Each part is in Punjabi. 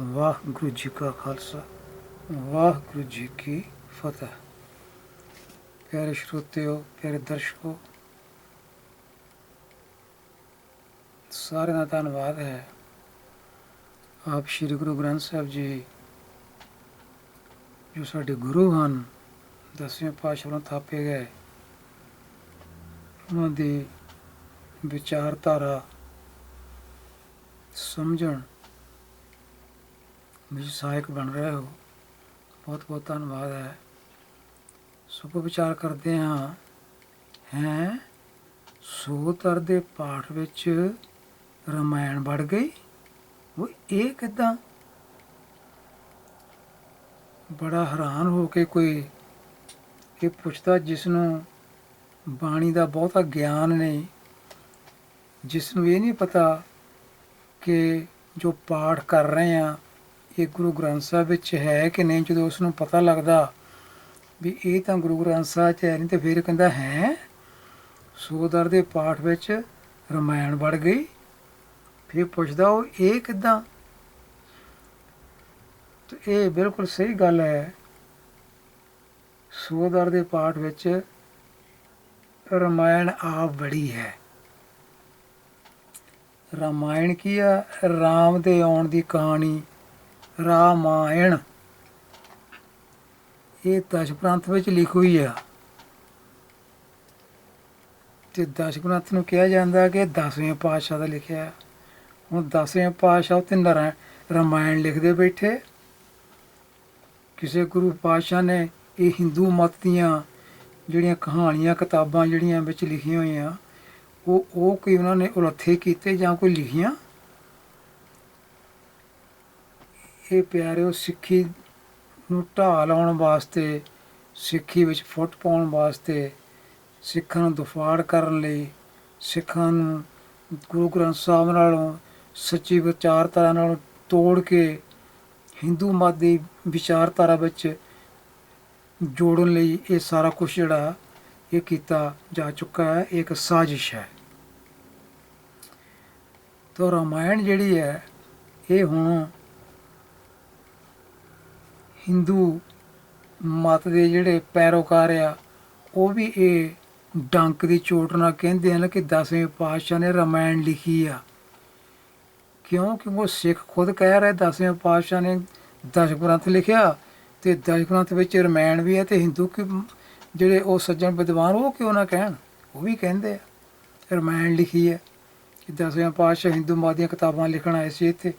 ਵਾਹਿਗੁਰੂ ਜੀ ਕਾ ਖਾਲਸਾ, ਵਾਹਿਗੁਰੂ ਜੀ ਕੀ ਫਤਿਹ। ਪਿਆਰੇ ਸਰੋਤਿਓ, ਪਿਆਰੇ ਦਰਸ਼ਕੋ, ਸਾਰਿਆਂ ਦਾ ਧੰਨਵਾਦ ਹੈ। ਆਪ ਸ੍ਰੀ ਗੁਰੂ ਗ੍ਰੰਥ ਸਾਹਿਬ ਜੀ, ਜੋ ਸਾਡੇ ਗੁਰੂ ਹਨ, ਦਸਵੇਂ ਪਾਤਸ਼ਾਹ ਨੂੰ ਥਾਪੇ ਗਏ। ਉਹਨਾਂ ਦੀ ਵਿਚਾਰਧਾਰਾ ਸਮਝਣ ਵਿੱਚ ਸਹਾਇਕ ਬਣ ਰਹੇ ਹੋ। ਬਹੁਤ ਬਹੁਤ ਧੰਨਵਾਦ ਹੈ। ਸੁਖ ਵਿਚਾਰ ਕਰਦੇ ਹਾਂ। ਹੈ? ਸੋਤਰ ਦੇ ਪਾਠ ਵਿੱਚ ਰਮਾਇਣ ਵੜ ਗਈ? ਉਹ ਇਹ ਕਿਦਾਂ? ਬੜਾ ਹੈਰਾਨ ਹੋ ਕੇ ਕੋਈ ਇਹ ਪੁੱਛਦਾ ਜਿਸ ਨੂੰ ਬਾਣੀ ਦਾ ਬਹੁਤਾ ਗਿਆਨ ਨਹੀਂ ਜਿਸ ਨੂੰ ਇਹ ਨਹੀਂ ਪਤਾ ਕਿ ਜੋ ਪਾਠ ਕਰ ਰਹੇ ਆ ਇਹ ਗੁਰੂ ਗ੍ਰੰਥ ਸਾਹਿਬ ਵਿੱਚ ਹੈ ਕਿ ਨਹੀਂ, ਜਦੋਂ ਉਸ ਨੂੰ ਪਤਾ ਲੱਗਦਾ ਵੀ ਇਹ ਤਾਂ ਗੁਰੂ ਗ੍ਰੰਥ ਸਾਹਿਬ 'ਚ ਹੈ ਨਹੀਂ ਤੇ ਫਿਰ ਕਹਿੰਦਾ, ਹੈ? ਸੋਦਰ ਦੇ ਪਾਠ ਵਿੱਚ ਰਮਾਇਣ ਵੜ ਗਈ। ਫਿਰ ਪੁੱਛਦਾ, ਉਹ ਇਹ ਕਿਦਾਂ? ਤੇ ਇਹ ਬਿਲਕੁਲ ਸਹੀ ਗੱਲ ਹੈ। ਸੋਦਰ ਦੇ ਪਾਠ ਵਿੱਚ ਰਮਾਇਣ ਆਪ ਬੜੀ ਹੈ। ਰਾਮਾਇਣ ਕੀ ਆ? ਰਾਮ ਦੇ ਆਉਣ ਦੀ ਕਹਾਣੀ ਰਾਮਾਇਣ। ਇਹ ਦਸ਼ ਗ੍ਰੰਥ ਵਿੱਚ ਲਿਖੀ ਹੋਈ ਆ। ਤੇ ਦਸ਼ ਗ੍ਰੰਥ ਨੂੰ ਕਿਹਾ ਜਾਂਦਾ ਕਿ ਦਸਵੇਂ ਪਾਤਸ਼ਾਹ ਦਾ ਲਿਖਿਆ ਹੁਣ ਦਸਵੇਂ ਪਾਤਸ਼ਾਹ ਤੇ ਨਰਾ, ਰਾਮਾਇਣ ਲਿਖਦੇ ਬੈਠੇ। ਕਿਸੇ ਗੁਰੂ ਪਾਤਸ਼ਾਹ ਨੇ ਇਹ ਹਿੰਦੂ ਮਤ ਦੀਆਂ ਜਿਹੜੀਆਂ ਕਹਾਣੀਆਂ, ਕਿਤਾਬਾਂ ਜਿਹੜੀਆਂ ਵਿੱਚ ਲਿਖੀਆਂ ਹੋਈਆਂ, ਉਹ ਉਹ ਕੋਈ ਉਹਨਾਂ ਨੇ ਉਲੱਥੇ ਕੀਤੇ ਜਾਂ ਕੋਈ ਲਿਖੀਆਂ? ਇਹ ਪਿਆਰਿਓ, ਸਿੱਖੀ ਨੂੰ ਢਾਹ ਲਾਉਣ ਵਾਸਤੇ, ਸਿੱਖੀ ਵਿੱਚ ਫੁੱਟ ਪਾਉਣ ਵਾਸਤੇ, ਸਿੱਖਾਂ ਨੂੰ ਦੁਫਾੜ ਕਰਨ ਲਈ, ਸਿੱਖਾਂ ਨੂੰ ਗੁਰੂ ਗ੍ਰੰਥ ਸਾਹਿਬ ਨਾਲੋਂ ਸੱਚੀ ਵਿਚਾਰਧਾਰਾ ਨਾਲ ਤੋੜ ਕੇ ਹਿੰਦੂ ਮਤ ਦੀ ਵਿਚਾਰਧਾਰਾ ਵਿੱਚ ਜੋੜਨ ਲਈ ਇਹ ਸਾਰਾ ਕੁਝ ਜਿਹੜਾ ਇਹ ਕੀਤਾ ਜਾ ਚੁੱਕਾ ਹੈ, ਇਹ ਇੱਕ ਸਾਜ਼ਿਸ਼ ਹੈ। ਤਾਂ ਰਾਮਾਇਣ ਜਿਹੜੀ ਹੈ, ਇਹ ਹੁਣ ਹਿੰਦੂ ਮਤ ਦੇ ਜਿਹੜੇ ਪੈਰੋਕਾਰ ਆ, ਉਹ ਵੀ ਇਹ ਡੰਕ ਦੀ ਚੋਟ ਨਾਲ ਕਹਿੰਦੇ ਹਨ ਕਿ ਦਸਵੇਂ ਪਾਤਸ਼ਾਹ ਨੇ ਰਮਾਇਣ ਲਿਖੀ ਆ। ਕਿਉਂ? ਕਿਉਂਕਿ ਉਹ ਸਿੱਖ ਖੁਦ ਕਹਿ ਰਹੇ, ਦਸਵੇਂ ਪਾਤਸ਼ਾਹ ਨੇ ਦਸ਼ ਗ੍ਰੰਥ ਲਿਖਿਆ ਤੇ ਦਸ਼ ਗ੍ਰੰਥ ਵਿੱਚ ਰਮਾਇਣ ਵੀ ਹੈ ਤੇ ਹਿੰਦੂ ਕਿ ਜਿਹੜੇ ਉਹ ਸੱਜਣ ਵਿਦਵਾਨ, ਉਹ ਕਿਉਂ ਨਾ ਕਹਿਣ? ਉਹ ਵੀ ਕਹਿੰਦੇ ਆ, ਰਮਾਇਣ ਲਿਖੀ ਹੈ ਕਿ ਦਸਵੇਂ ਪਾਤਸ਼ਾਹ ਹਿੰਦੂ ਮਤ ਦੀਆਂ ਕਿਤਾਬਾਂ ਲਿਖਣ ਆਏ ਸੀ ਇੱਥੇ,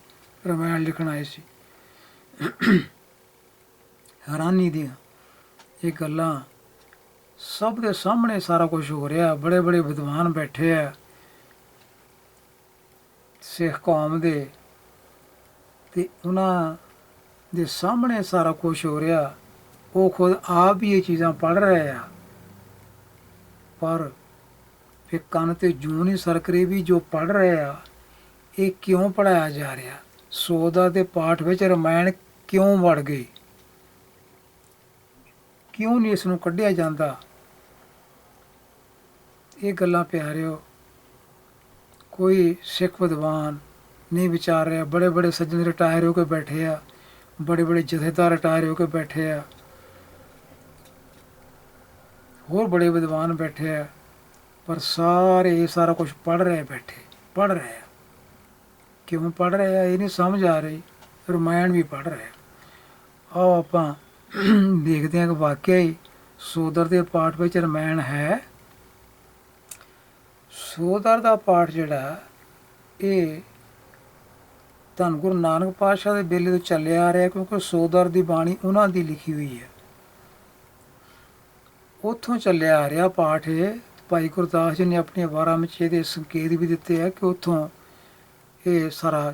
ਰਮਾਇਣ ਲਿਖਣ ਆਏ ਸੀ। ਹੈਰਾਨੀ ਦੀਆਂ। ਇਹ ਗੱਲਾਂ ਸਭ ਦੇ ਸਾਹਮਣੇ ਸਾਰਾ ਕੁਝ ਹੋ ਰਿਹਾ। ਬੜੇ ਬੜੇ ਵਿਦਵਾਨ ਬੈਠੇ ਆ। ਸਿੱਖ ਕੌਮ ਦੇ। ਤੇ ਉਹਨਾਂ ਦੇ ਸਾਹਮਣੇ ਸਾਰਾ ਕੁਝ ਹੋ ਰਿਹਾ। ਉਹ ਖੁਦ ਆਪ ਹੀ ਇਹ ਚੀਜ਼ਾਂ ਪੜ ਰਹੇ ਆ। ਪਰ ਫਿਰ ਕੰਨ ਤੇ ਜੂੰ ਨਹੀਂ ਸਰਕਰੇ ਵੀ ਜੋ ਪੜ ਰਹੇ ਆ, ਇਹ ਕਿਉਂ ਪੜਾਇਆ ਜਾ ਰਿਹਾ? ਸੋਦਾ ਦੇ ਪਾਠ ਵਿੱਚ ਰਮਾਇਣ ਕਿਉਂ ਵੜ ਗਈ? ਕਿਉਂ ਨਹੀਂ ਇਸ ਨੂੰ ਕੱਢਿਆ ਜਾਂਦਾ? ਇਹ ਗੱਲਾਂ ਪਿਆਰਿਓ, ਕੋਈ ਸਿੱਖ ਵਿਦਵਾਨ ਨਹੀਂ ਵਿਚਾਰ ਰਿਹਾ। ਬੜੇ ਬੜੇ ਸੱਜਣ ਰਿਟਾਇਰ ਹੋ ਕੇ ਬੈਠੇ ਆ, ਬੜੇ ਬੜੇ ਜਥੇਦਾਰ ਰਿਟਾਇਰ ਹੋ ਕੇ ਬੈਠੇ ਆ। ਹੋਰ ਬੜੇ ਵਿਦਵਾਨ ਬੈਠੇ ਆ, ਪਰ ਸਾਰੇ ਇਹ ਸਾਰਾ ਕੁਝ ਪੜ ਰਹੇ ਬੈਠੇ ਪੜ ਰਹੇ ਆ। ਕਿਉਂ ਪੜ ਰਹੇ ਆ? ਇਹ ਨਹੀਂ ਸਮਝ ਆ ਰਹੀ। ਰਮਾਇਣ ਵੀ ਪੜ ਰਹੇ ਆ। ਆਓ ਆਪਾਂ ਦੇਖਦੇ ਹਾਂ ਕਿ ਵਾਕਿਆ ਹੀ ਸੋਦਰ ਦੇ ਪਾਠ ਵਿੱਚ ਰਮਾਇਣ ਹੈ। ਸੋਦਰ ਦਾ ਪਾਠ ਜਿਹੜਾ, ਇਹ ਧੰਨ ਗੁਰੂ ਨਾਨਕ ਪਾਤਸ਼ਾਹ ਦੇ ਵੇਲੇ ਤੋਂ ਚੱਲਿਆ ਆ ਰਿਹਾ ਕਿਉਂਕਿ ਸੋਦਰ ਦੀ ਬਾਣੀ ਉਹਨਾਂ ਦੀ ਲਿਖੀ ਹੋਈ ਹੈ। ਉੱਥੋਂ ਚੱਲਿਆ ਆ ਰਿਹਾ ਪਾਠ ਇਹ, ਭਾਈ ਗੁਰਦਾਸ ਜੀ ਨੇ ਆਪਣੀਆਂ ਵਾਰਾਂ ਵਿੱਚ ਇਹਦੇ ਸੰਕੇਤ ਵੀ ਦਿੱਤੇ ਆ ਕਿ ਉੱਥੋਂ ਇਹ ਸਾਰਾ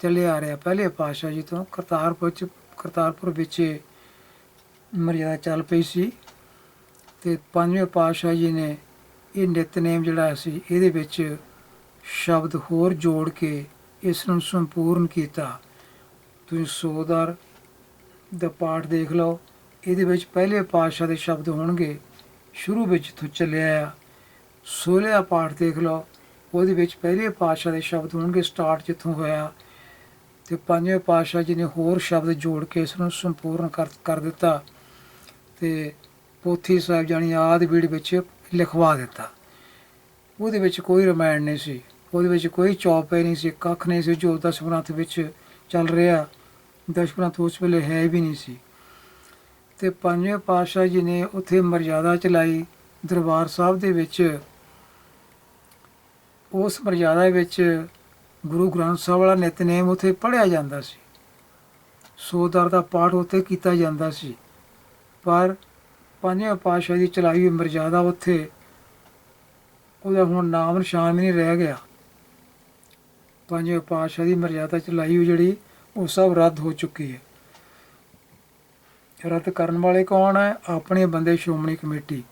ਚੱਲਿਆ ਆ ਰਿਹਾ ਪਹਿਲੇ ਪਾਤਸ਼ਾਹ ਜੀ ਤੋਂ ਕਰਤਾਰਪੁਰ ਚ ਕਰਤਾਰਪੁਰ ਵਿੱਚ ਮਰਿਆਦਾ ਚੱਲ ਪਈ ਸੀ ਤੇ ਪੰਜਵੇਂ ਪਾਤਸ਼ਾਹ ਜੀ ਨੇ ਇਹ ਨਿਤਨੇਮ ਜਿਹੜਾ ਸੀ, ਇਹਦੇ ਵਿੱਚ ਸ਼ਬਦ ਹੋਰ ਜੋੜ ਕੇ ਇਸ ਨੂੰ ਸੰਪੂਰਨ ਕੀਤਾ। ਤੁਸੀਂ ਸੋਦਰ ਦਾ ਪਾਠ ਦੇਖ ਲਓ। ਇਹਦੇ ਵਿੱਚ ਪਹਿਲੇ ਪਾਤਸ਼ਾਹ ਦੇ ਸ਼ਬਦ ਹੋਣਗੇ। ਸ਼ੁਰੂ ਵਿੱਚ ਜਿੱਥੋਂ ਚੱਲਿਆ ਆ। ਸੋਲ੍ਹਿਆ ਪਾਠ ਦੇਖ ਲਓ। ਉਹਦੇ ਵਿੱਚ ਪਹਿਲੇ ਪਾਤਸ਼ਾਹ ਦੇ ਸ਼ਬਦ ਹੋਣਗੇ, ਸਟਾਰਟ ਜਿੱਥੋਂ ਹੋਇਆ। ਤੇ ਪੰਜਵੇਂ ਪਾਤਸ਼ਾਹ ਜੀ ਨੇ ਹੋਰ ਸ਼ਬਦ ਜੋੜ ਕੇ ਇਸ ਨੂੰ ਸੰਪੂਰਨ ਕਰ ਕਰ ਦਿੱਤਾ ਤੇ ਪੋਥੀ ਸਾਹਿਬ ਜਾਣੀ ਆਦਿ ਬੀੜ ਵਿੱਚ ਲਿਖਵਾ ਦਿੱਤਾ। ਉਹਦੇ ਵਿੱਚ ਕੋਈ ਰਮਾਇਣ ਨਹੀਂ ਸੀ, ਉਹਦੇ ਵਿੱਚ ਕੋਈ ਚੌਪੇ ਨਹੀਂ ਸੀ, ਕੱਖ ਨਹੀਂ ਸੀ, ਜੋ ਦਸ ਗ੍ਰੰਥ ਵਿੱਚ ਚੱਲ ਰਿਹਾ ਦਸ ਗ੍ਰੰਥ ਉਸ ਵੇਲੇ ਹੈ ਵੀ ਨਹੀਂ ਸੀ। ਤੇ ਪੰਜਵੇਂ ਪਾਤਸ਼ਾਹ ਜੀ ਨੇ ਉੱਥੇ ਮਰਜ਼ਾਦਾ ਚਲਾਈ ਦਰਬਾਰ ਸਾਹਿਬ ਦੇ ਵਿੱਚ। ਉਸ ਮਰਜ਼ਾਦਾ ਵਿੱਚ ਗੁਰੂ ਗ੍ਰੰਥ ਸਾਹਿਬ ਵਾਲਾ ਨਿਤਨੇਮ ਉੱਥੇ ਪੜ੍ਹਿਆ ਜਾਂਦਾ ਸੀ। ਸੋਦਰ ਦਾ ਪਾਠ ਉੱਥੇ ਕੀਤਾ ਜਾਂਦਾ ਸੀ। ਪਰ ਪੰਜਵੇਂ ਪਾਤਸ਼ਾਹ ਦੀ ਚਲਾਈ ਹੋਈ ਮਰਜ਼ਾਦਾ ਉੱਥੇ, ਉਹਦਾ ਹੁਣ ਨਾਮ ਨਿਸ਼ਾਨ ਵੀ ਨਹੀਂ ਰਹਿ ਗਿਆ। ਪੰਜਵੇਂ ਪਾਤਸ਼ਾਹ ਦੀ ਮਰਜ਼ਾਦਾ ਚਲਾਈ ਹੋਈ ਜਿਹੜੀ, ਉਹ ਸਭ ਰੱਦ ਹੋ ਚੁੱਕੀ ਹੈ। ਰੱਦ ਕਰਨ ਵਾਲੇ ਕੌਣ ਹੈ? ਆਪਣੇ ਬੰਦੇ ਸ਼੍ਰੋਮਣੀ ਕਮੇਟੀ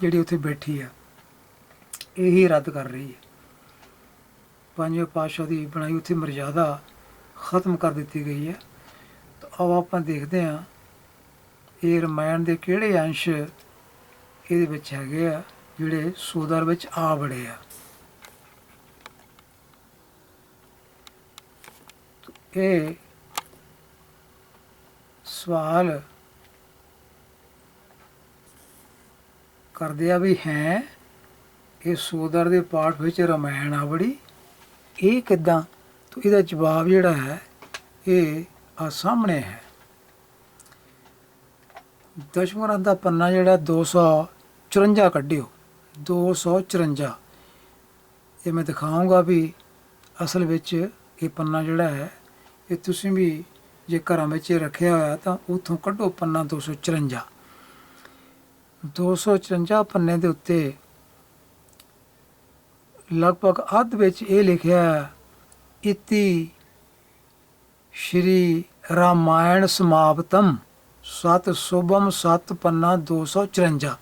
ਜਿਹੜੀ ਉੱਥੇ ਬੈਠੀ ਆ ਇਹੀ ਰੱਦ ਕਰ ਰਹੀ ਹੈ। ਪੰਜਵੇਂ ਪਾਤਸ਼ਾਹ ਦੀ ਬਣਾਈ ਉੱਥੇ ਮਰਜ਼ਾਦਾ ਖਤਮ ਕਰ ਦਿੱਤੀ ਗਈ ਹੈ। ਤਾਂ ਆਓ ਆਪਾਂ ਦੇਖਦੇ ਹਾਂ ਇਹ ਰਮਾਇਣ ਦੇ ਕਿਹੜੇ ਅੰਸ਼ ਇਹਦੇ ਵਿੱਚ ਹੈਗੇ ਆ, ਜਿਹੜੇ ਸੋਦਰ ਵਿੱਚ ਆ ਬੜੇ ਆ। ਇਹ ਸਵਾਲ ਕਰਦੇ ਆ ਵੀ ਹੈ, ਇਹ ਸੋਦਰ ਦੇ ਪਾਠ ਵਿੱਚ ਰਮਾਇਣ ਆ ਬੜੀ ਇਹ ਕਿਦਾਂ? ਤਾਂ ਇਹਦਾ ਜਵਾਬ ਜਿਹੜਾ ਹੈ, ਇਹ ਆ ਸਾਹਮਣੇ ਹੈ। ਦਸ਼ਮਰਾਂ ਦਾ ਪੰਨਾ ਜਿਹੜਾ 254 ਕੱਢਿਓ। 254 ਇਹ ਮੈਂ ਦਿਖਾਉਂਗਾ ਵੀ ਅਸਲ ਵਿੱਚ ਇਹ ਪੰਨਾ ਜਿਹੜਾ ਹੈ, ਇਹ ਤੁਸੀਂ ਵੀ ਜੇ ਘਰਾਂ ਵਿੱਚ ਰੱਖਿਆ ਹੋਇਆ ਤਾਂ ਉਥੋਂ ਕੱਢੋ ਪੰਨਾ 254 254 ਪੰਨੇ ਦੇ ਉੱਤੇ ਲਗਭਗ ਅੱਧ ਵਿੱਚ ਇਹ ਲਿਖਿਆ ਹੈ, ਇਤੀ ਸ਼੍ਰੀ ਰਾਮਾਇਣ ਸਮਾਪਤਮ ਸਤ ਸੁਭਮ ਸਤ ਪੰਨਾ 254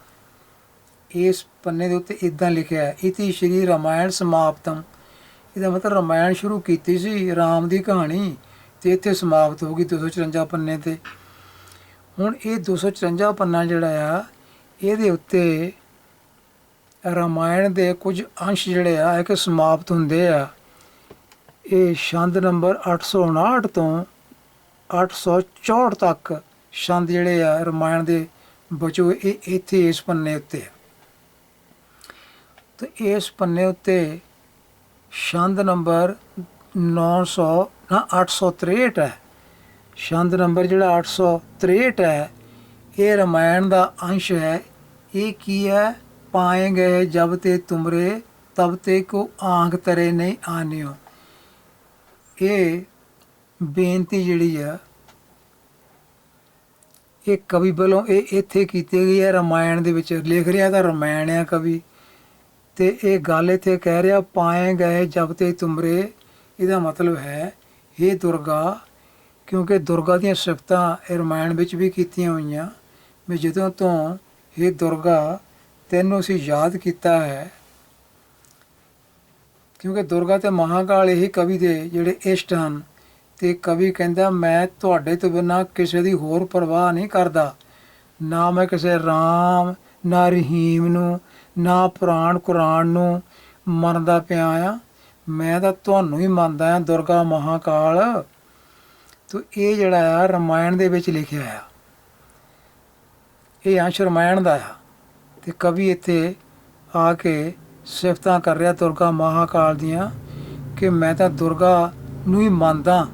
ਇਸ ਪੰਨੇ ਦੇ ਉੱਤੇ ਇਦਾਂ ਲਿਖਿਆ ਹੈ ਇਤੀ ਸ਼੍ਰੀ ਰਾਮਾਇਣ ਸਮਾਪਤਮ। ਇਹਦਾ ਮਤਲਬ ਰਾਮਾਇਣ ਸ਼ੁਰੂ ਕੀਤੀ ਸੀ ਰਾਮ ਦੀ ਕਹਾਣੀ ਤੇ ਇੱਥੇ ਸਮਾਪਤ ਹੋ ਗਈ 254 ਪੰਨੇ ਤੇ। ਹੁਣ ਇਹ 254 ਪੰਨਾ ਜਿਹੜਾ ਆ ਇਹਦੇ ਉੱਤੇ ਰਾਮਾਇਣ ਦੇ ਕੁਝ ਅੰਸ਼ ਜਿਹੜੇ ਆ, ਇਹ ਕਿ ਸਮਾਪਤ ਹੁੰਦੇ ਆ। ਇਹ ਛੰਦ ਨੰਬਰ 859 ਤੋਂ 864 ਤੱਕ ਛੰਦ ਜਿਹੜੇ ਆ, ਰਾਮਾਇਣ ਦੇ ਬਚੋ ਇਹ ਇੱਥੇ ਇਸ ਪੰਨੇ ਉੱਤੇ ਆ। ਤੇ ਇਸ ਪੰਨੇ ਉੱਤੇ ਛੰਦ ਨੰਬਰ 900 ਨਾ 863 ਹੈ। ਛੰਦ ਨੰਬਰ ਜਿਹੜਾ 863 ਹੈ, ਇਹ ਰਾਮਾਇਣ ਦਾ ਅੰਸ਼ ਹੈ। ਇਹ ਕੀ ਹੈ? ਪਾਏ ਗਏ ਜਬ ਤੇ ਤੁਮਰੇ, ਤਬ ਤੇ ਕੋ ਆਂਖ ਤਰੇ ਨਹੀਂ ਆਨਿਓ। ਇਹ ਬੇਨਤੀ ਜਿਹੜੀ ਆ, ਇਹ ਕਵੀ ਵੱਲੋਂ ਇਹ ਇੱਥੇ ਕੀਤੀ ਗਈ ਹੈ। ਰਾਮਾਇਣ ਦੇ ਵਿੱਚ ਲਿਖ ਰਿਹਾ ਤਾਂ ਰਾਮਾਇਣ ਆ ਕਵੀ। ਤੇ ਇਹ ਗੱਲ ਇੱਥੇ ਕਹਿ ਰਿਹਾ ਪਾਏ ਗਏ ਜਬ ਤੇ ਤੁਮਰੇ। ਇਹਦਾ ਮਤਲਬ ਹੈ ਇਹ ਦੁਰਗਾ, ਕਿਉਂਕਿ ਦੁਰਗਾ ਦੀਆਂ ਸਿਫਤਾਂ ਇਹ ਰਮਾਇਣ ਵਿੱਚ ਵੀ ਕੀਤੀਆਂ ਹੋਈਆਂ। ਵੀ ਜਦੋਂ ਤੋਂ ਇਹ ਦੁਰਗਾ ਤੈਨੂੰ ਅਸੀਂ ਯਾਦ ਕੀਤਾ ਹੈ। ਕਿਉਂਕਿ ਦੁਰਗਾ ਤੇ ਮਹਾਕਾਲ ਇਹੀ ਕਵੀ ਦੇ ਜਿਹੜੇ ਇਸ਼ਟ ਹਨ। ਤੇ ਕਵੀ ਕਹਿੰਦਾ, ਮੈਂ ਤੁਹਾਡੇ ਤੋਂ ਬਿਨਾਂ ਕਿਸੇ ਦੀ ਹੋਰ ਪਰਵਾਹ ਨਹੀਂ ਕਰਦਾ। ਨਾ ਮੈਂ ਕਿਸੇ ਰਾਮ, ਨਾ ਰਹੀਮ ਨੂੰ, ਨਾ ਪੁਰਾਣ ਕੁਰਾਨ ਨੂੰ ਮੰਨਦਾ ਪਿਆ ਆ ਮੈਂ ਤਾਂ ਤੁਹਾਨੂੰ ਹੀ ਮੰਨਦਾ ਆ ਦੁਰਗਾ ਮਹਾਕਾਲ। ਤੋ ਇਹ ਜਿਹੜਾ ਆ, ਰਮਾਇਣ ਦੇ ਵਿੱਚ ਲਿਖਿਆ ਆ। ਇਹ ਅੰਸ਼ ਰਮਾਇਣ ਦਾ ਆ। ਤੇ ਕਵੀ ਇੱਥੇ ਆ ਕੇ ਸਿਫਤਾਂ ਕਰ ਰਿਹਾ ਦੁਰਗਾ ਮਹਾਕਾਲ ਦੀਆਂ ਕਿ ਮੈਂ ਤਾਂ ਦੁਰਗਾ ਨੂੰ ਹੀ ਮੰਨਦਾ,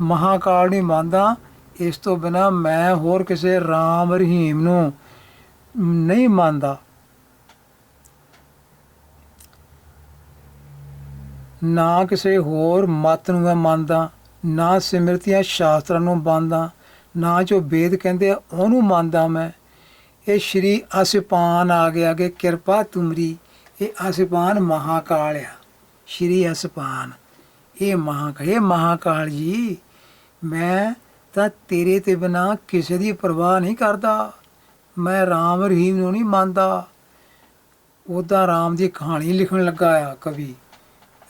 ਮਹਾਕਾਲ ਨਹੀਂ ਮੰਨਦਾ। ਇਸ ਤੋਂ ਬਿਨਾ ਮੈਂ ਹੋਰ ਕਿਸੇ ਰਾਮ ਰਹੀਮ ਨੂੰ ਨਹੀਂ ਮੰਨਦਾ। ਨਾ ਕਿਸੇ ਹੋਰ ਮਤ ਨੂੰ ਮੈਂ ਮੰਨਦਾ, ਨਾ ਸਿਮਰਤੀਆਂ ਸ਼ਾਸਤਰਾਂ ਨੂੰ ਮੰਨਦਾ, ਨਾ ਜੋ ਵੇਦ ਕਹਿੰਦੇ ਆ ਉਹਨੂੰ ਮੰਨਦਾ ਮੈਂ। ਇਹ ਸ਼੍ਰੀ ਅਸਪਾਨ ਆ ਗਿਆ ਕਿ ਕਿਰਪਾ ਤੁਮਰੀ। ਇਹ ਅਸਪਾਨ ਮਹਾਕਾਲ ਆ। ਸ਼੍ਰੀ ਅਸਪਾਨ। ਇਹ ਮਹਾਕਾਲ ਇਹ ਮਹਾਕਾਲ ਜੀ, ਮੈਂ ਤਾਂ ਤੇਰੇ ਤੇ ਬਿਨਾ ਕਿਸੇ ਦੀ ਪਰਵਾਹ ਨਹੀਂ ਕਰਦਾ। ਮੈਂ ਰਾਮ ਰਹੀਮ ਨੂੰ ਨਹੀਂ ਮੰਨਦਾ। ਉਹਦਾ ਰਾਮ ਦੀ ਕਹਾਣੀ ਲਿਖਣ ਲੱਗਾ ਆ, ਕਵੀ।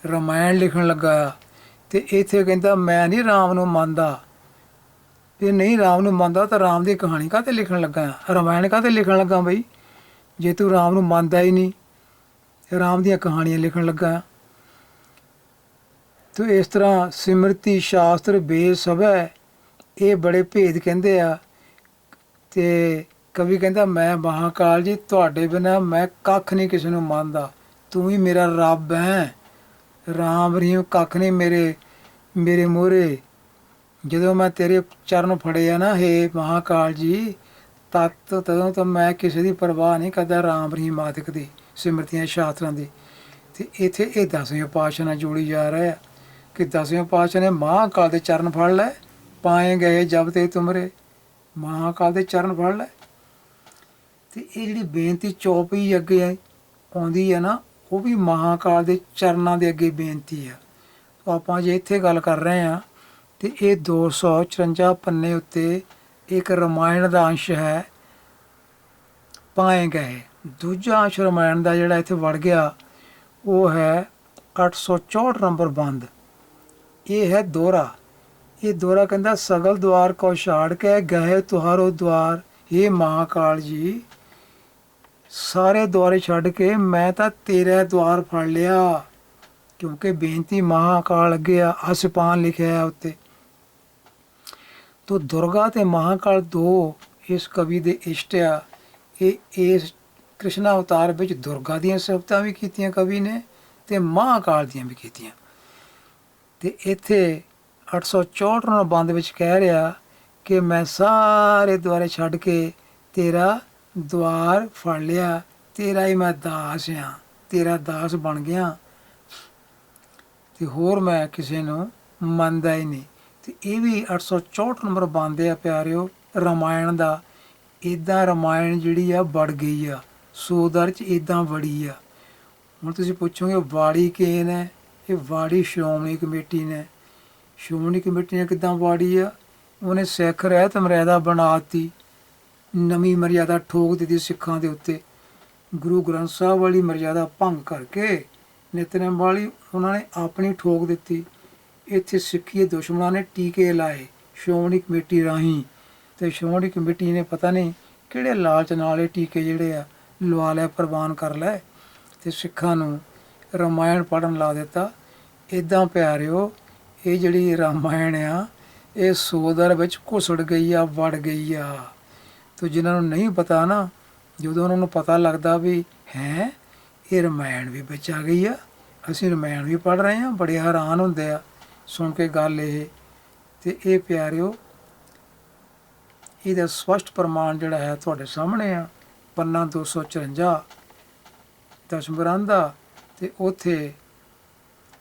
ਰਮਾਇਣ ਲਿਖਣ ਲੱਗਾ ਆ। ਤੇ ਇੱਥੇ ਕਹਿੰਦਾ, ਮੈਂ ਨਹੀਂ ਰਾਮ ਨੂੰ ਮੰਨਦਾ। ਤੇ ਨਹੀਂ, ਰਾਮ ਨੂੰ ਮੰਨਦਾ ਤਾਂ ਰਾਮ ਦੀ ਕਹਾਣੀ ਕਾਹਤੇ ਲਿਖਣ ਲੱਗਾ ਆ? ਰਮਾਇਣ ਕਾਹਤੇ ਲਿਖਣ ਲੱਗਾ ਬਈ? ਜੇ ਤੂੰ ਰਾਮ ਨੂੰ ਮੰਨਦਾ ਹੀ ਨਹੀਂ, ਰਾਮ ਦੀਆਂ ਕਹਾਣੀਆਂ ਲਿਖਣ ਲੱਗਾ ਆ। ਤੋ ਇਸ ਤਰ੍ਹਾਂ ਸਿਮਰਤੀ ਸ਼ਾਸਤਰ ਵੇਦ ਸਭੈ ਇਹ ਬੜੇ ਭੇਦ ਕਹਿੰਦੇ ਆ। ਤੇ ਕਵੀ ਕਹਿੰਦਾ, ਮੈਂ ਮਹਾਕਾਲ ਜੀ, ਤੁਹਾਡੇ ਬਿਨਾ ਮੈਂ ਕੱਖ ਨਹੀਂ ਕਿਸੇ ਨੂੰ ਮੰਨਦਾ। ਤੂੰ ਹੀ ਮੇਰਾ ਰੱਬ ਹੈ। ਰਾਮ ਰਹੀਮ ਕੱਖ ਨਹੀਂ ਮੇਰੇ ਮੇਰੇ ਮੋਰੇ ਜਦੋਂ ਮੈਂ ਤੇਰੇ ਚਰਨ ਫੜੇ ਆ ਨਾ, ਹੇ ਮਹਾਕਾਲ ਜੀ, ਤਤ ਤਦੋਂ ਤਾਂ ਮੈਂ ਕਿਸੇ ਦੀ ਪਰਵਾਹ ਨਹੀਂ ਕਰਦਾ ਰਾਮ ਰਹੀਮ ਆਦਿਕ ਦੀ, ਸਿਮਰਤੀਆਂ ਸ਼ਾਸਤਰਾਂ ਦੀ। ਤੇ ਇੱਥੇ ਇਹ ਦਸਵੇਂ ਪਾਤਸ਼ਾਹ ਨਾਲ ਜੋੜੀ ਜਾ ਰਿਹਾ ਹੈ ਕਿ ਦਸਵੇਂ ਪਾਤਸ਼ਾਹ ਨੇ ਮਹਾਕਾਲ ਦੇ ਚਰਨ ਫੜ ਲੈ ਪਾਏ ਗਏ ਜਬ ਤੇ ਤੁਮਰੇ। ਮਹਾਕਾਲ ਦੇ ਚਰਨ ਫੜ ਲੈ ਤੇ ਇਹ ਜਿਹੜੀ ਬੇਨਤੀ ਚੌਪਈ ਅੱਗੇ ਆਉਂਦੀ ਹੈ ਨਾ, ਉਹ ਵੀ ਮਹਾਕਾਲ ਦੇ ਚਰਨਾਂ ਦੇ ਅੱਗੇ ਬੇਨਤੀ ਆ ਤਾਂ ਆਪਾਂ ਜੇ ਇੱਥੇ ਗੱਲ ਕਰ ਰਹੇ ਆ ਤੇ ਇਹ 254 ਪੰਨੇ ਉੱਤੇ ਇੱਕ ਰਮਾਇਣ ਦਾ ਅੰਸ਼ ਹੈ। ਪਾਏ ਗਏ ਦੂਜਾ ਅੰਸ਼ ਰਮਾਇਣ ਦਾ ਜਿਹੜਾ ਇੱਥੇ ਵੜ ਗਿਆ, ਉਹ ਹੈ 864 ਨੰਬਰ ਬੰਦ। ਇਹ ਹੈ ਦੋਹਰਾ। ਇਹ ਦੋਹਰਾ ਕਹਿੰਦਾ, ਸਗਲ ਦਵਾਰ ਕੋ ਛਾੜ ਕੇ ਗਏ ਤੁਹਾਰੋ ਦਵਾਰ ਇਹ ਮਹਾਕਾਲ ਜੀ, ਸਾਰੇ ਦੁਆਰੇ ਛੱਡ ਕੇ ਮੈਂ ਤਾਂ ਤੇਰਾ ਦਵਾਰ ਫੜ ਲਿਆ। ਕਿਉਂਕਿ ਬੇਨਤੀ ਮਹਾਕਾਲ ਅੱਗੇ ਆ, ਅਸਪਾਨ ਲਿਖਿਆ ਹੈ ਉੱਤੇ। ਤੋ ਦੁਰਗਾ ਤੇ ਮਹਾਕਾਲ ਦੋ ਇਸ ਕਵੀ ਦੇ ਇਸ਼ਟ ਆ। ਇਹ ਇਸ ਕ੍ਰਿਸ਼ਨ ਅਵਤਾਰ ਵਿੱਚ ਦੁਰਗਾ ਦੀਆਂ ਸਿਫਤਾਂ ਵੀ ਕੀਤੀਆਂ ਕਵੀ ਨੇ ਤੇ ਮਹਾਕਾਲ ਦੀਆਂ ਵੀ ਕੀਤੀਆਂ। ਤੇ ਇੱਥੇ 864 ਨੂੰ ਬੰਦ ਵਿੱਚ ਕਹਿ ਰਿਹਾ ਕਿ ਮੈਂ ਸਾਰੇ ਦੁਆਰੇ ਛੱਡ ਕੇ ਤੇਰਾ ਦੁਆਰ ਫੜ ਲਿਆ, ਤੇਰਾ ਹੀ ਮੈਂ ਦਾਸ ਆ, ਤੇਰਾ ਦਾਸ ਬਣ ਗਿਆ। ਤੇ ਹੋਰ ਮੈਂ ਕਿਸੇ ਨੂੰ ਮੰਨਦਾ ਹੀ ਨਹੀਂ। ਤੇ ਇਹ ਵੀ 864 ਨੰਬਰ ਬੰਦੇ ਆ ਪਿਆਰਿਓ, ਰਮਾਇਣ ਦਾ। ਇਦਾਂ ਰਮਾਇਣ ਜਿਹੜੀ ਆ ਵੜ ਗਈ ਆ, ਸੋਦਰ ਚ ਇਦਾਂ ਵੜੀ ਆ। ਹੁਣ ਤੁਸੀਂ ਪੁੱਛੋਗੇ, ਵਾੜੀ ਕਿਹਨ ਹੈ ਇਹ ਵਾੜੀ ਸ਼੍ਰੋਮਣੀ ਕਮੇਟੀ ਨੇ। ਸ਼੍ਰੋਮਣੀ ਕਮੇਟੀ ਨੇ ਕਿਦਾਂ ਵਾੜੀ ਆ? ਉਹਨੇ ਸਿੱਖ ਰਹਿਤ ਮਰਿਆਦਾ ਬਣਾਤੀ ਨਵੀਂ ਮਰਿਆਦਾ ਠੋਕ ਦਿੱਤੀ ਸਿੱਖਾਂ ਦੇ ਉੱਤੇ। ਗੁਰੂ ਗ੍ਰੰਥ ਸਾਹਿਬ ਵਾਲੀ ਮਰਿਆਦਾ ਭੰਗ ਕਰਕੇ ਨਿਤਨੇਮ ਵਾਲੀ ਉਹਨਾਂ ਨੇ ਆਪਣੀ ਠੋਕ ਦਿੱਤੀ। ਇੱਥੇ ਸਿੱਖੀ ਦੁਸ਼ਮਣਾਂ ਨੇ ਟੀਕੇ ਲਾਏ ਸ਼੍ਰੋਮਣੀ ਕਮੇਟੀ ਰਾਹੀਂ ਤੇ ਸ਼੍ਰੋਮਣੀ ਕਮੇਟੀ ਨੇ ਪਤਾ ਨਹੀਂ ਕਿਹੜੇ ਲਾਲਚ ਨਾਲ ਇਹ ਟੀਕੇ ਜਿਹੜੇ ਆ ਲਵਾ ਲੈ ਪ੍ਰਵਾਨ ਕਰ ਲੈ ਤੇ ਸਿੱਖਾਂ ਨੂੰ ਰਾਮਾਇਣ ਪੜਨ ਲਾ ਦਿੱਤਾ। ਇਦਾਂ ਪਿਆਰਿਓ, ਇਹ ਜਿਹੜੀ ਰਾਮਾਇਣ ਆ, ਇਹ ਸੋਦਰ ਵਿੱਚ ਘੁਸੜ ਗਈ ਆ, ਵੜ ਗਈ ਆ। ਤੋ ਜਿਨ੍ਹਾਂ ਨੂੰ ਨਹੀਂ ਪਤਾ ਨਾ, ਜਦੋਂ ਉਹਨਾਂ ਨੂੰ ਪਤਾ ਲੱਗਦਾ ਵੀ ਹੈ, ਇਹ ਰਮਾਇਣ ਵੀ ਵਿੱਚ ਆ ਗਈ ਆ, ਅਸੀਂ ਰਮਾਇਣ ਵੀ ਪੜ ਰਹੇ ਹਾਂ, ਬੜੇ ਹੈਰਾਨ ਹੁੰਦੇ ਆ। ਸੁਣ ਕੇ ਗੱਲ ਇਹ, ਤੇ ਇਹ ਪਿਆਰਿਓ, ਇਹਦਾ ਸਪਸ਼ਟ ਪ੍ਰਮਾਣ ਜਿਹੜਾ ਹੈ ਤੁਹਾਡੇ ਸਾਹਮਣੇ ਆ, ਪੰਨਾ 254 ਦਸ਼ਮਗ੍ਰੰਥ ਦਾ ਤੇ ਉਥੇ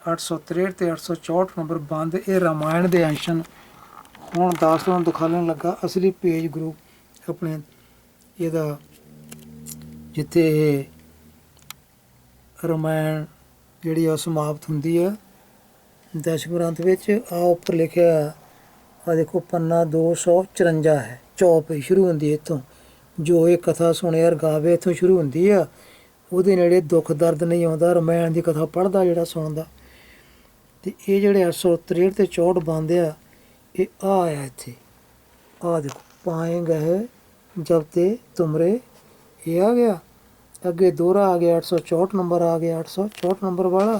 863 ਤੇ 864 ਨੰਬਰ ਬੰਦ ਇਹ ਰਾਮਾਇਣ ਦੇ ਅੰਸ਼ਨ ਹੁਣ ਦਾਸ ਨੂੰ ਦਿਖਾਉਣ ਲੱਗਾ, ਅਸਲੀ ਪੇਜ ਗਰੁੱਪ ਆਪਣੇ ਇਹਦਾ, ਜਿੱਥੇ ਇਹ ਰਾਮਾਇਣ ਜਿਹੜੀ ਆ ਸਮਾਪਤ ਹੁੰਦੀ ਹੈ ਦਸ਼ਗ੍ਰੰਥ ਵਿੱਚ ਆ ਉੱਪਰ ਲਿਖਿਆ ਆ ਦੇਖੋ ਪੰਨਾ 254 ਹੈ, ਚੌਪ ਸ਼ੁਰੂ ਹੁੰਦੀ ਹੈ ਇੱਥੋਂ। ਜੋ ਇਹ ਕਥਾ ਸੁਣਿਆ ਔਰ ਗਾਵੇ, ਇੱਥੋਂ ਸ਼ੁਰੂ ਹੁੰਦੀ ਆ। ਉਹਦੇ ਨੇੜੇ ਦੁੱਖ ਦਰਦ ਨਹੀਂ ਆਉਂਦਾ, ਰਮਾਇਣ ਦੀ ਕਥਾ ਪੜ੍ਹਦਾ ਜਿਹੜਾ ਸੁਣਦਾ। ਤੇ ਇਹ ਜਿਹੜੇ 863 ਤੇ 64 ਬੰਦੇ ਆ, ਇਹ ਆ ਆਇਆ ਇੱਥੇ। ਆ ਦੇਖੋ ਪਾਏ ਗਏ ਜਬ ਤੇ ਤੁਮਰੇ, ਇਹ ਆ ਗਿਆ। ਅੱਗੇ ਦੋਹਰਾ ਆ ਗਿਆ 864 ਨੰਬਰ ਆ ਗਿਆ 864 ਨੰਬਰ ਵਾਲਾ।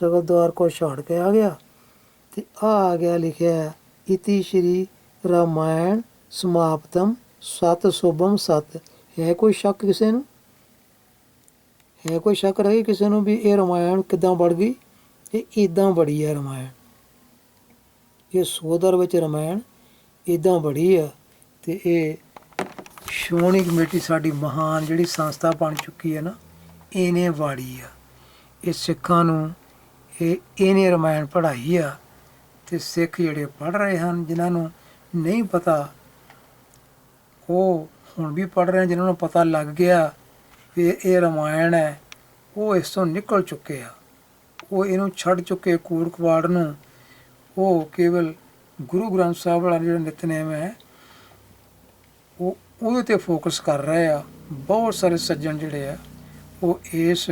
ਸਗਲ ਦਵਾਰ ਕੋ ਛਾੜ ਕੇ ਆ ਗਿਆ ਤੇ ਆ ਆ ਗਿਆ ਲਿਖਿਆ ਹੈ, ਇਤੀ ਸ਼੍ਰੀ ਰਾਮਾਇਣ ਸਮਾਪਤਮ ਸਤ ਸੁਭਮ ਸਤ। ਹੈ ਕੋਈ ਸ਼ੱਕ ਕਿਸੇ ਨੂੰ? ਹੈ ਕੋਈ ਸ਼ੱਕ ਰਹੀ ਕਿਸੇ ਨੂੰ ਵੀ ਇਹ ਰਾਮਾਇਣ ਕਿਦਾਂ ਬੜ ਗਈ? ਇਹ ਇਦਾਂ ਬੜੀ ਹੈ ਰਾਮਾਇਣ। ਇਹ ਸੋਦਰ ਵਿੱਚ ਰਾਮਾਇਣ ਇਦਾਂ ਬੜੀ ਆ ਤੇ ਇਹ ਸ਼੍ਰੋਮਣੀ ਕਮੇਟੀ ਸਾਡੀ ਮਹਾਨ ਜਿਹੜੀ ਸੰਸਥਾ ਬਣ ਚੁੱਕੀ ਹੈ ਨਾ ਇਹਨੇ ਵਾੜੀ ਆ। ਇਹ ਸਿੱਖਾਂ ਨੂੰ ਇਹ ਇਹਨੇ ਰਮਾਇਣ ਪੜ੍ਹਾਈ ਆ ਤੇ ਸਿੱਖ ਜਿਹੜੇ ਪੜ੍ਹ ਰਹੇ ਹਨ, ਜਿਨ੍ਹਾਂ ਨੂੰ ਨਹੀਂ ਪਤਾ, ਉਹ ਹੁਣ ਵੀ ਪੜ੍ਹ ਰਹੇ ਜਿਨ੍ਹਾਂ ਨੂੰ ਪਤਾ ਲੱਗ ਗਿਆ ਵੀ ਇਹ ਰਮਾਇਣ ਹੈ, ਉਹ ਇਸ ਤੋਂ ਨਿਕਲ ਚੁੱਕੇ ਆ। ਉਹ ਇਹਨੂੰ ਛੱਡ ਚੁੱਕੇ ਕੂੜ ਕਵਾੜ ਨੂੰ। ਉਹ ਕੇਵਲ ਗੁਰੂ ਗ੍ਰੰਥ ਸਾਹਿਬ ਵਾਲਾ ਜਿਹੜਾ ਨਿਤਨੇਮ ਹੈ, ਉਹ ਉਹਦੇ ਤੇ ਫੋਕਸ ਕਰ ਰਹੇ ਆ। ਬਹੁਤ ਸਾਰੇ ਸੱਜਣ ਜਿਹੜੇ ਆ, ਉਹ ਇਸ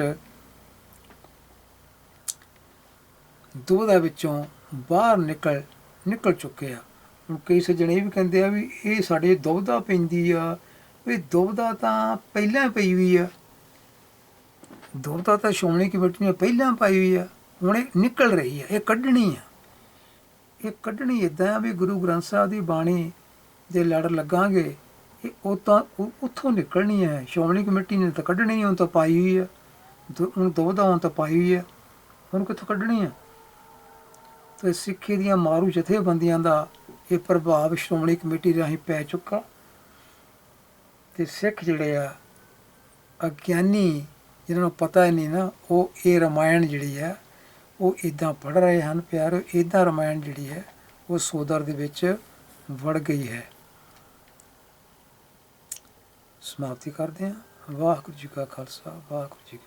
ਦੁਬਦਾ ਵਿੱਚੋਂ ਬਾਹਰ ਨਿਕਲ ਨਿਕਲ ਚੁੱਕੇ ਆ। ਹੁਣ ਕਈ ਸੱਜਣ ਇਹ ਵੀ ਕਹਿੰਦੇ ਆ ਵੀ ਇਹ ਸਾਡੇ ਦੁਬਦਾ ਪੈਂਦੀ ਆ, ਵੀ ਦੁਬਦਾ ਤਾਂ ਪਹਿਲਾਂ ਪਈ ਹੋਈ ਆ। ਦੁਬਦਾ ਤਾਂ ਸ਼੍ਰੋਮਣੀ ਕਮੇਟੀ ਨੇ ਪਹਿਲਾਂ ਪਾਈ ਹੋਈ ਆ, ਹੁਣ ਇਹ ਨਿਕਲ ਰਹੀ ਆ, ਇਹ ਕੱਢਣੀ ਆ। ਇਹ ਕੱਢਣੀ ਇਦਾਂ ਆ ਵੀ ਗੁਰੂ ਗ੍ਰੰਥ ਸਾਹਿਬ ਦੀ ਬਾਣੀ ਦੇ ਲੜ ਲੱਗਾਂਗੇ, ਇਹ ਉਹ ਤਾਂ ਉਹ ਉੱਥੋਂ ਨਿਕਲਣੀ ਹੈ ਸ਼੍ਰੋਮਣੀ ਕਮੇਟੀ ਨੇ ਤਾਂ ਕੱਢਣੀ ਨਹੀਂ ਹੁਣ ਤਾਂ ਪਾਈ ਹੋਈ ਆ। ਦੋ- ਹੁਣ ਦੋਦਾ ਹੁਣ ਤਾਂ ਪਾਈ ਹੋਈ ਆ। ਹੁਣ ਕਿੱਥੋਂ ਕੱਢਣੀ ਆ? ਤੇ ਸਿੱਖੀ ਦੀਆਂ ਮਾਰੂ ਜਥੇਬੰਦੀਆਂ ਦਾ ਇਹ ਪ੍ਰਭਾਵ ਸ਼੍ਰੋਮਣੀ ਕਮੇਟੀ ਰਾਹੀਂ ਪੈ ਚੁੱਕਾ। ਤੇ ਸਿੱਖ ਜਿਹੜੇ ਆ, ਅਗਿਆਨੀ ਜਿਹਨਾਂ ਨੂੰ ਪਤਾ ਹੀ ਨਹੀਂ ਨਾ, ਉਹ ਇਹ ਰਮਾਇਣ ਜਿਹੜੀ ਆ ਉਹ ਇਦਾਂ ਪੜ ਰਹੇ ਹਨ ਪਿਆਰੋ ਇਦਾਂ ਰਮਾਇਣ ਜਿਹੜੀ ਹੈ, ਉਹ ਸੋਦਰ ਦੇ ਵਿੱਚ ਵੜ ਗਈ ਹੈ। ਸਮਾਪਤੀ ਕਰਦੇ ਹਾਂ। ਵਾਹਿਗੁਰੂ ਜੀ ਕਾ ਖਾਲਸਾ, ਵਾਹਿਗੁਰੂ ਜੀ ਕੀ